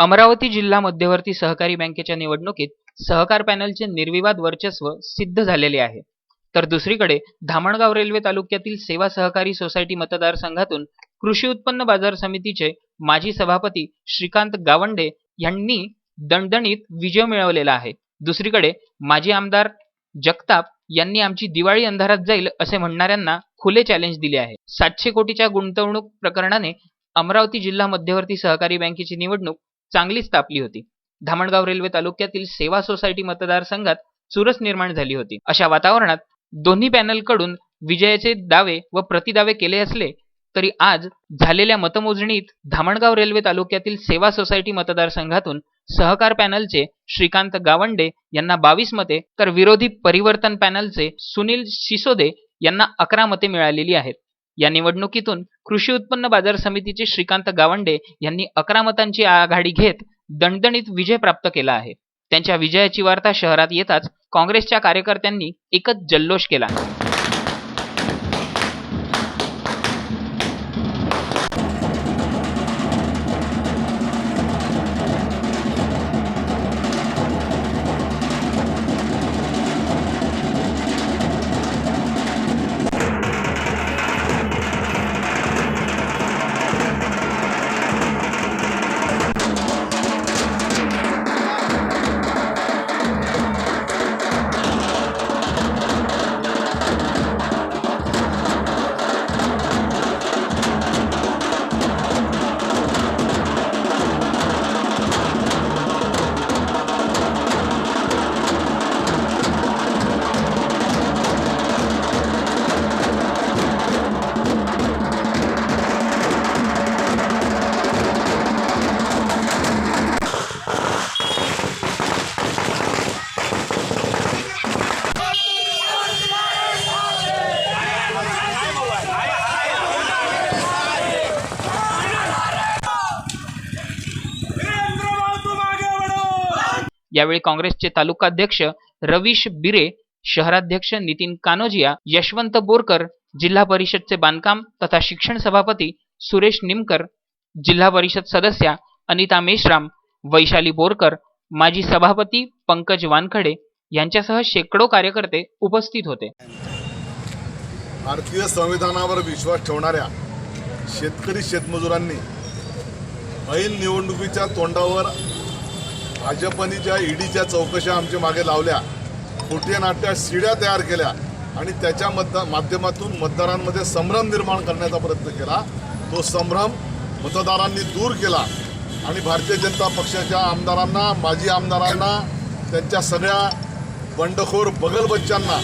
अमरावती जिल्हा मध्यवर्ती सहकारी बँकेच्या निवडणुकीत सहकार पॅनलचे निर्विवाद वर्चस्व सिद्ध झालेले आहे. तर दुसरीकडे धामणगाव रेल्वे तालुक्यातील सेवा सहकारी सोसायटी मतदारसंघातून कृषी उत्पन्न बाजार समितीचे माजी सभापती श्रीकांत गावंडे यांनी दणदणीत विजय मिळवलेला आहे. दुसरीकडे माजी आमदार जगताप यांनी आमची दिवाळी अंधारात जाईल असे म्हणणाऱ्यांना खुले चॅलेंज दिले आहे. सातशे कोटीच्या गुंतवणूक प्रकरणाने अमरावती जिल्हा मध्यवर्ती सहकारी बँकेची निवडणूक चांगलीच तापली होती. धामणगाव रेल्वे तालुक्यातील सेवा सोसायटी मतदारसंघात चुरस निर्माण झाली होती. अशा वातावरणात दोन्ही पॅनलकडून विजयाचे दावे व प्रतिदावे केले असले तरी आज झालेल्या मतमोजणीत धामणगाव रेल्वे तालुक्यातील सेवा सोसायटी मतदारसंघातून सहकार पॅनलचे श्रीकांत गावंडे यांना बावीस मते तर विरोधी परिवर्तन पॅनलचे सुनील सिसोदे यांना अकरा मते मिळालेली आहेत. या निवडणुकीतून कृषी उत्पन्न बाजार समितीचे श्रीकांत गावंडे यांनी अकरा मतांची आघाडी घेत दणदणीत विजय प्राप्त केला आहे. त्यांच्या विजयाची वार्ता शहरात येताच काँग्रेसच्या कार्यकर्त्यांनी एकच जल्लोष केला. यावेळी काँग्रेसचे तालुकाध्यक्ष रवीश बिरे शहराध्यक्ष नितीन कानोजिया यशवंत बोरकर जिल्हा परिषदचे बांधकाम तथा शिक्षण सभापती सुरेश निमकर जिल्हा परिषद सदस्या अनिता मेश्राम वैशाली बोरकर माजी सभापती पंकज वानखडे यांच्यासह शेकडो कार्यकर्ते उपस्थित होते. भारतीय संविधानावर विश्वास ठेवणाऱ्या शेतकरी शेतमजुरांनी ऐन निवडणुकीच्या तोंडावर भाजपने ज्या ईडीच्या चौकशा आमच्या मागे लावल्या खोटे नाट्या शिड्या तयार केल्या आणि त्याच्या मतदा माध्यमातून मतदारांमध्ये संभ्रम निर्माण करण्याचा प्रयत्न केला तो संभ्रम मतदारांनी दूर केला आणि भारतीय जनता पक्षाच्या आमदारांना माजी आमदारांना त्यांच्या सगळ्या बंडखोर बगलबच्च्यांना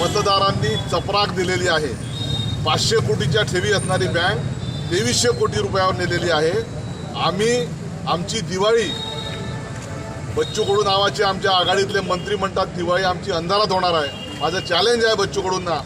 मतदारांनी चपराक दिलेली आहे. पाचशे कोटीच्या ठेवी असणारी बँक तेवीसशे कोटी रुपयावर नेलेली आहे. आम्ही आमची दिवाळी बच्चू कडू नावाचे आमच्या आघाडीतले मंत्री म्हणतात दिवाळी आमची अंधारात होणार आहे. माझं चॅलेंज आहे बच्चू कडूंना.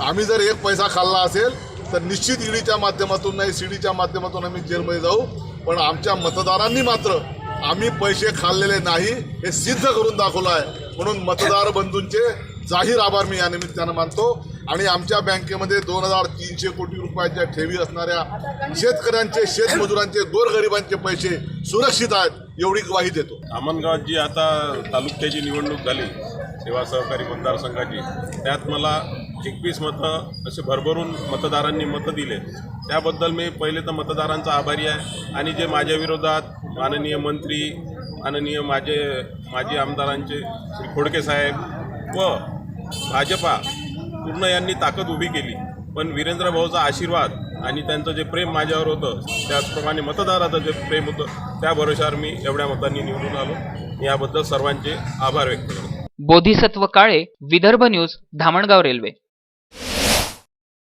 आम्ही जर एक पैसा खाल्ला असेल तर निश्चित ईडीच्या माध्यमातून नाही सीडीच्या माध्यमातून आम्ही जेलमध्ये जाऊ. पण आमच्या मतदारांनी मात्र आम्ही पैसे खाल्लेले नाही हे सिद्ध करून दाखवलं आहे. म्हणून मतदार बंधूंचे जाहीर आभार मी या निमित्तानं मानतो. आणि आमच्या बँकेमध्ये दोन हजार तीनशे कोटी रुपयाच्या ठेवी असणाऱ्या शेतकऱ्यांचे शेतमजुरांचे गोरगरिबांचे पैसे सुरक्षित आहेत एवढी ग्वाही देतो. धामणगावात जी आता तालुक्याची निवडणूक झाली सेवा सहकारी मतदारसंघाची त्यात मला एकवीस मतं असे भरभरून मतदारांनी मतं दिले. त्याबद्दल मी पहिले तर मतदारांचा आभारी आहे. आणि जे माझ्या विरोधात माननीय मंत्री माननीय माझे माजी आमदारांचे श्री खोडके साहेब व भाजपा पूर्ण यांनी ताकद उभी केली. पण वीरेंद्र भाऊचा आशीर्वाद आणि त्यांचं जे प्रेम माझ्यावर होतं त्याचप्रमाणे मतदाराचं जे प्रेम होतं त्या भरोशावर मी एवढ्या मतांनी निवडून आलो. याबद्दल सर्वांचे आभार व्यक्त करतो. Bodhisattva Kale Vidarbha news Dhamangaon railway.